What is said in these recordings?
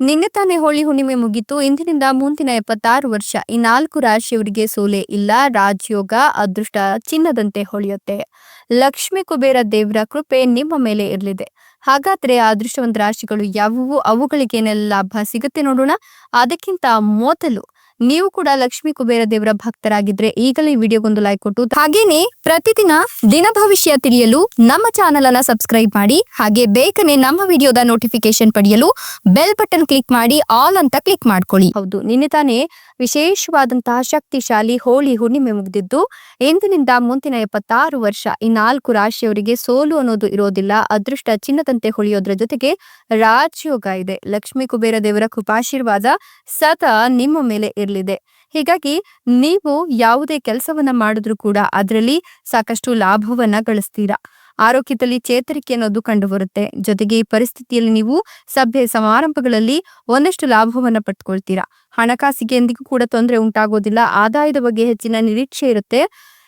ನಿನ್ನೆ ತಾನೇ ಹೋಳಿ ಹುಣ್ಣಿಮೆ ಮುಗಿತು. ಇಂದಿನಿಂದ ಮುಂದಿನ ಎಪ್ಪತ್ತಾರು ವರ್ಷ, ಈ ನಾಲ್ಕು ರಾಶಿಯವರಿಗೆ ಸೋಲೆ ಇಲ್ಲ. ರಾಜಯೋಗ ಅದೃಷ್ಟ ಚಿನ್ನದಂತೆ ಹೊಳೆಯುತ್ತೆ. ಲಕ್ಷ್ಮೀ ಕುಬೇರ ದೇವರ ಕೃಪೆ ನಿಮ್ಮ ಮೇಲೆ ಇರಲಿದೆ. ಹಾಗಾದ್ರೆ ಅದೃಷ್ಟವಂತ ರಾಶಿಗಳು ಯಾವುವು? ಅವುಗಳಿಗೇನೆಲ್ಲ ಲಾಭ ಸಿಗುತ್ತೆ ನೋಡೋಣ. ಅದಕ್ಕಿಂತ ಮೊದಲು ನೀವು ಕೂಡ ಲಕ್ಷ್ಮೀ ಕುಬೇರ ದೇವರ ಭಕ್ತರಾಗಿದ್ರೆ ಈಗಲೇ ವಿಡಿಯೋಗೊಂದು ಲೈಕ್ ಕೊಟ್ಟು. ಹಾಗೇನೆ ಪ್ರತಿದಿನ ದಿನ ಭವಿಷ್ಯ ತಿಳಿಯಲು ನಮ್ಮ ಚಾನೆಲ್ ಅನ್ನ ಸಬ್ಸ್ಕ್ರೈಬ್ ಮಾಡಿ, ಹಾಗೆ ಬೇಗನೆ ನಮ್ಮ ವಿಡಿಯೋದ ನೋಟಿಫಿಕೇಶನ್ ಪಡೆಯಲು ಬೆಲ್ ಬಟನ್ ಕ್ಲಿಕ್ ಮಾಡಿ ಆಲ್ ಅಂತ ಕ್ಲಿಕ್ ಮಾಡ್ಕೊಳ್ಳಿ. ಹೌದು, ನಿನ್ನೆ ತಾನೇ ವಿಶೇಷವಾದಂತಹ ಶಕ್ತಿಶಾಲಿ ಹೋಳಿ ಹುಣ್ಣಿಮೆ ಮುಗಿದಿದ್ದು, ಎಂದಿನಿಂದ ಮುಂದಿನ ಎಪ್ಪತ್ತಾರು ವರ್ಷ ಈ ನಾಲ್ಕು ರಾಶಿಯವರಿಗೆ ಸೋಲು ಅನ್ನೋದು ಇರೋದಿಲ್ಲ, ಅದೃಷ್ಟ ಚಿನ್ನದಂತೆ ಹೊಳೆಯೋದ್ರ ಜೊತೆಗೆ ರಾಜಯೋಗ ಇದೆ. ಲಕ್ಷ್ಮೀ ಕುಬೇರ ದೇವರ ಕೃಪಾಶೀರ್ವಾದ ಸತ ನಿಮ್ಮ ಮೇಲೆ ಇರಲಿದೆ. ಹೀಗಾಗಿ ನೀವು ಯಾವುದೇ ಕೆಲಸವನ್ನ ಮಾಡಿದ್ರೂ ಕೂಡ ಅದರಲ್ಲಿ ಸಾಕಷ್ಟು ಲಾಭವನ್ನ ಗಳಿಸ್ತೀರಾ? ಆರೋಗ್ಯದಲ್ಲಿ ಚೇತರಿಕೆ ಅನ್ನೋದು ಕಂಡು ಬರುತ್ತೆ ಜೊತೆಗೆ ಈ ಪರಿಸ್ಥಿತಿಯಲ್ಲಿ ನೀವು ಸಭೆ ಸಮಾರಂಭಗಳಲ್ಲಿ ಒಂದಷ್ಟು ಲಾಭವನ್ನ ಪಡ್ಕೊಳ್ತೀರಾ? ಹಣಕಾಸಿಗೆ ಎಂದಿಗೂ ಕೂಡ ತೊಂದರೆ ಉಂಟಾಗೋದಿಲ್ಲ. ಆದಾಯದ ಬಗ್ಗೆ ಹೆಚ್ಚಿನ ನಿರೀಕ್ಷೆ ಇರುತ್ತೆ.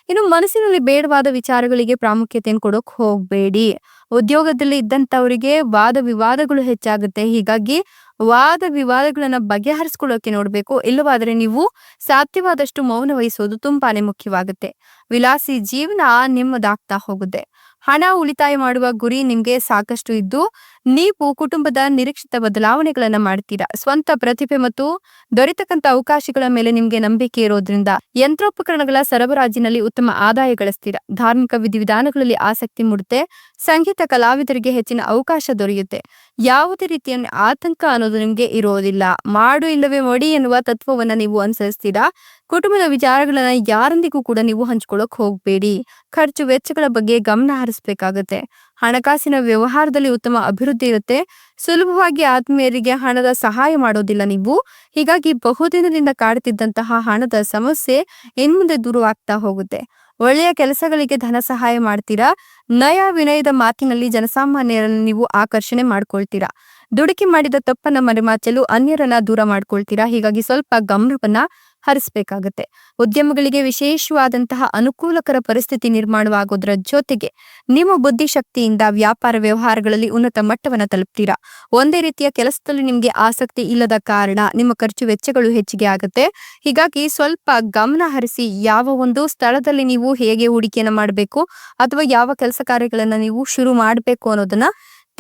ಇನ್ನು ಮನಸ್ಸಿನಲ್ಲಿ ಬೇಡವಾದ ವಿಚಾರಗಳಿಗೆ ಪ್ರಾಮುಖ್ಯತೆಯನ್ನು ಕೊಡೋಕ್ ಹೋಗ್ಬೇಡಿ. ಉದ್ಯೋಗದಲ್ಲಿ ಇದ್ದಂತವರಿಗೆ ವಾದ ವಿವಾದಗಳು ಹೆಚ್ಚಾಗುತ್ತೆ. ಹೀಗಾಗಿ ವಾದ ವಿವಾದಗಳನ್ನ ಬಗೆಹರಿಸ್ಕೊಳ್ಳೋಕೆ ನೋಡ್ಬೇಕು. ಇಲ್ಲವಾದ್ರೆ ನೀವು ಸಾಧ್ಯವಾದಷ್ಟು ಮೌನ ವಹಿಸೋದು ತುಂಬಾನೇ ಮುಖ್ಯವಾಗುತ್ತೆ. ವಿಲಾಸಿ ಜೀವನ ನಿಮ್ಮದಾಗ್ತಾ ಹೋಗುತ್ತೆ. ಹಣ ಉಳಿತಾಯ ಮಾಡುವ ಗುರಿ ನಿಮ್ಗೆ ಸಾಕಷ್ಟು ಇದ್ದು, ನೀವು ಕುಟುಂಬದ ನಿರೀಕ್ಷಿತ ಬದಲಾವಣೆಗಳನ್ನ ಮಾಡ್ತೀರಾ. ಸ್ವಂತ ಪ್ರತಿಭೆ ಮತ್ತು ದೊರೆತಕ್ಕಂತ ಅವಕಾಶಗಳ ಮೇಲೆ ನಿಮ್ಗೆ ನಂಬಿಕೆ ಇರೋದ್ರಿಂದ ಯಂತ್ರೋಪಕರಣಗಳ ಸರಬರಾಜಿನಲ್ಲಿ ಉತ್ತಮ ಆದಾಯ ಗಳಿಸ್ತೀರಾ. ಧಾರ್ಮಿಕ ವಿಧಿವಿಧಾನಗಳಲ್ಲಿ ಆಸಕ್ತಿ ಮೂಡುತ್ತೆ. ಸಂಗೀತ ಕಲಾವಿದರಿಗೆ ಹೆಚ್ಚಿನ ಅವಕಾಶ ದೊರೆಯುತ್ತೆ. ಯಾವುದೇ ರೀತಿಯ ಆತಂಕ ಅನ್ನೋದು ನಿಮಗೆ ಇರೋದಿಲ್ಲ. ಮಾಡು ಇಲ್ಲವೇ ಮಡಿ ಎನ್ನುವ ತತ್ವವನ್ನ ನೀವು ಅನುಸರಿಸ್ತೀರಾ? ಕುಟುಂಬದ ವಿಚಾರಗಳನ್ನ ಯಾರೊಂದಿಗೂ ಕೂಡ ನೀವು ಹಂಚ್ಕೊಳ್ಳೋಕ್ ಹೋಗ್ಬೇಡಿ. ಖರ್ಚು ವೆಚ್ಚಗಳ ಬಗ್ಗೆ ಗಮನ ಹರಿಸ್ಬೇಕಾಗತ್ತೆ. ಹಣಕಾಸಿನ ವ್ಯವಹಾರದಲ್ಲಿ ಉತ್ತಮ ಅಭಿವೃದ್ಧಿ ಇರುತ್ತೆ. ಸುಲಭವಾಗಿ ಆತ್ಮೀಯರಿಗೆ ಹಣದ ಸಹಾಯ ಮಾಡೋದಿಲ್ಲ ನೀವು. ಹೀಗಾಗಿ ಬಹುದಿನದಿಂದ ಕಾಡುತ್ತಿದ್ದಂತಹ ಹಣದ ಸಮಸ್ಯೆ ಇನ್ಮುಂದೆ ದೂರವಾಗ್ತಾ ಹೋಗುತ್ತೆ. ಒಳ್ಳೆಯ ಕೆಲಸಗಳಿಗೆ ಧನ ಸಹಾಯ ಮಾಡ್ತೀರಾ? ನಯ ವಿನಯದ ಮಾತಿನಲ್ಲಿ ಜನಸಾಮಾನ್ಯರನ್ನು ನೀವು ಆಕರ್ಷಣೆ ಮಾಡ್ಕೊಳ್ತೀರಾ? ದುಡುಕಿ ಮಾಡಿದ ತಪ್ಪನ್ನ ಮರೆಮಾಚಲು ಅನ್ಯರನ್ನ ದೂರ ಮಾಡ್ಕೊಳ್ತೀರಾ? ಹೀಗಾಗಿ ಸ್ವಲ್ಪ ಗಮನವನ್ನ ಹರಿಸ್ಬೇಕಾಗತ್ತೆ. ಉದ್ಯಮಗಳಿಗೆ ವಿಶೇಷವಾದಂತಹ ಅನುಕೂಲಕರ ಪರಿಸ್ಥಿತಿ ನಿರ್ಮಾಣವಾಗೋದ್ರ ಜೊತೆಗೆ ನಿಮ್ಮ ಬುದ್ಧಿಶಕ್ತಿಯಿಂದ ವ್ಯಾಪಾರ ವ್ಯವಹಾರಗಳಲ್ಲಿ ಉನ್ನತ ಮಟ್ಟವನ್ನ ತಲುಪ್ತೀರಾ? ಒಂದೇ ರೀತಿಯ ಕೆಲಸದಲ್ಲಿ ನಿಮ್ಗೆ ಆಸಕ್ತಿ ಇಲ್ಲದ ಕಾರಣ ನಿಮ್ಮ ಖರ್ಚು ವೆಚ್ಚಗಳು ಹೆಚ್ಚಿಗೆ ಆಗುತ್ತೆ. ಹೀಗಾಗಿ ಸ್ವಲ್ಪ ಗಮನ ಹರಿಸಿ ಯಾವ ಒಂದು ಸ್ಥಳದಲ್ಲಿ ನೀವು ಹೇಗೆ ಹೂಡಿಕೆಯನ್ನ ಮಾಡಬೇಕು ಅಥವಾ ಯಾವ ಕೆಲಸ ಕಾರ್ಯಗಳನ್ನ ನೀವು ಶುರು ಮಾಡಬೇಕು ಅನ್ನೋದನ್ನ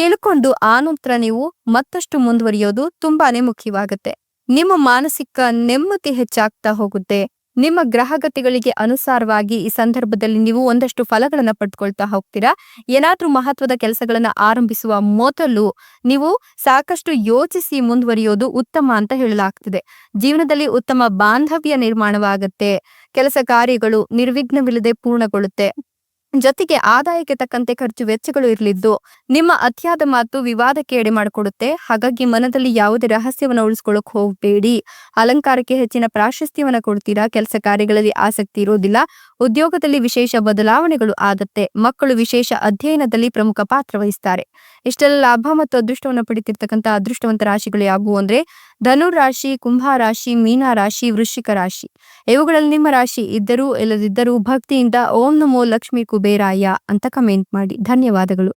ತಿಳ್ಕೊಂಡು ಆನಂತರ ನೀವು ಮತ್ತಷ್ಟು ಮುಂದುವರಿಯೋದು ತುಂಬಾನೇ ಮುಖ್ಯವಾಗುತ್ತೆ. ನಿಮ್ಮ ಮಾನಸಿಕ ನೆಮ್ಮದಿ ಹೆಚ್ಚಾಗ್ತಾ ಹೋಗುತ್ತೆ. ನಿಮ್ಮ ಗ್ರಹಗತಿಗಳಿಗೆ ಅನುಸಾರವಾಗಿ ಈ ಸಂದರ್ಭದಲ್ಲಿ ನೀವು ಒಂದಷ್ಟು ಫಲಗಳನ್ನ ಪಡ್ಕೊಳ್ತಾ ಹೋಗ್ತೀರಾ? ಏನಾದ್ರೂ ಮಹತ್ವದ ಕೆಲಸಗಳನ್ನ ಆರಂಭಿಸುವ ಮೊದಲು ನೀವು ಸಾಕಷ್ಟು ಯೋಚಿಸಿ ಮುಂದುವರಿಯೋದು ಉತ್ತಮ ಅಂತ ಹೇಳಲಾಗ್ತದೆ. ಜೀವನದಲ್ಲಿ ಉತ್ತಮ ಬಾಂಧವ್ಯ ನಿರ್ಮಾಣವಾಗುತ್ತೆ. ಕೆಲಸ ಕಾರ್ಯಗಳು ನಿರ್ವಿಘ್ನವಿಲ್ಲದೆ ಪೂರ್ಣಗೊಳ್ಳುತ್ತೆ. ಜೊತೆಗೆ ಆದಾಯಕ್ಕೆ ತಕ್ಕಂತೆ ಖರ್ಚು ವೆಚ್ಚಗಳು ಇರಲಿದ್ದು, ನಿಮ್ಮ ಅತಿಯಾದ ಮಾತು ವಿವಾದಕ್ಕೆ ಎಡೆ ಮಾಡಿಕೊಡುತ್ತೆ ಹಾಗಾಗಿ ಮನದಲ್ಲಿ ಯಾವುದೇ ರಹಸ್ಯವನ್ನು ಉಳಿಸ್ಕೊಳ್ಳಕ್ ಹೋಗಬೇಡಿ. ಅಲಂಕಾರಕ್ಕೆ ಹೆಚ್ಚಿನ ಪ್ರಾಶಸ್ತ್ಯವನ್ನು ಕೊಡ್ತೀರಾ? ಕೆಲಸ ಕಾರ್ಯಗಳಲ್ಲಿ ಆಸಕ್ತಿ ಇರೋದಿಲ್ಲ. ಉದ್ಯೋಗದಲ್ಲಿ ವಿಶೇಷ ಬದಲಾವಣೆಗಳು ಆಗತ್ತೆ. ಮಕ್ಕಳು ವಿಶೇಷ ಅಧ್ಯಯನದಲ್ಲಿ ಪ್ರಮುಖ ಪಾತ್ರ ವಹಿಸ್ತಾರೆ. ಇಷ್ಟೆಲ್ಲ ಲಾಭ ಮತ್ತು ಅದೃಷ್ಟವನ್ನು ಪಡಿತಿರ್ತಕ್ಕಂಥ ಅದೃಷ್ಟವಂತ ರಾಶಿಗಳು ಯಾವುವು ಅಂದ್ರೆ ಧನು ರಾಶಿ, ಕುಂಭ ರಾಶಿ, ಮೀನ ರಾಶಿ, ವೃಶ್ಚಿಕ ರಾಶಿ. ಇವುಗಳಲ್ಲಿ ನಿಮ್ಮ ರಾಶಿ ಇದ್ದರೂ ಇಲ್ಲದಿದ್ದರೂ ಭಕ್ತಿಯಿಂದ ಓಂ ನಮೋ ಲಕ್ಷ್ಮೀ ಕುಬೇರಾಯ ಅಂತ ಕಮೆಂಟ್ ಮಾಡಿ. ಧನ್ಯವಾದಗಳು.